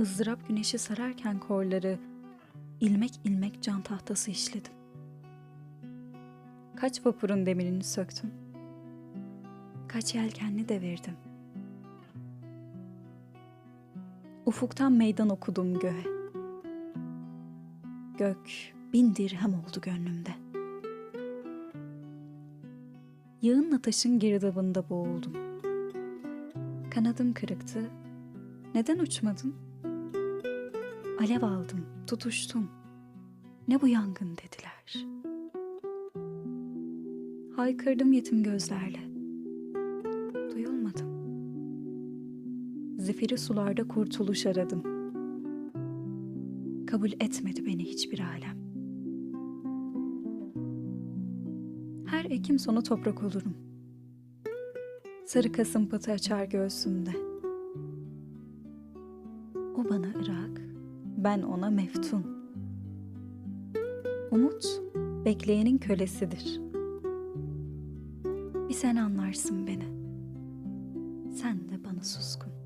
ızdırap güneşi sararken korları ilmek ilmek can tahtası işledim. Kaç vapurun demirini söktüm. Kaç yelkenli devirdim. Ufuktan meydan okudum göğe. Gök bin dirhem oldu gönlümde. Yağınla taşın girdabında boğuldum. Kanadım kırıktı. Neden uçmadın? Alev aldım, tutuştum. Ne bu yangın dediler. Haykırdım yetim gözlerle. Duyulmadım. Zifiri sularda kurtuluş aradım. Kabul etmedi beni hiçbir alem. Her ekim sonu toprak olurum. Sarı kasım patı açar göğsümde. O bana Irak, ben ona meftun. Umut, bekleyenin kölesidir. Bir sen anlarsın beni. Sen de bana suskun.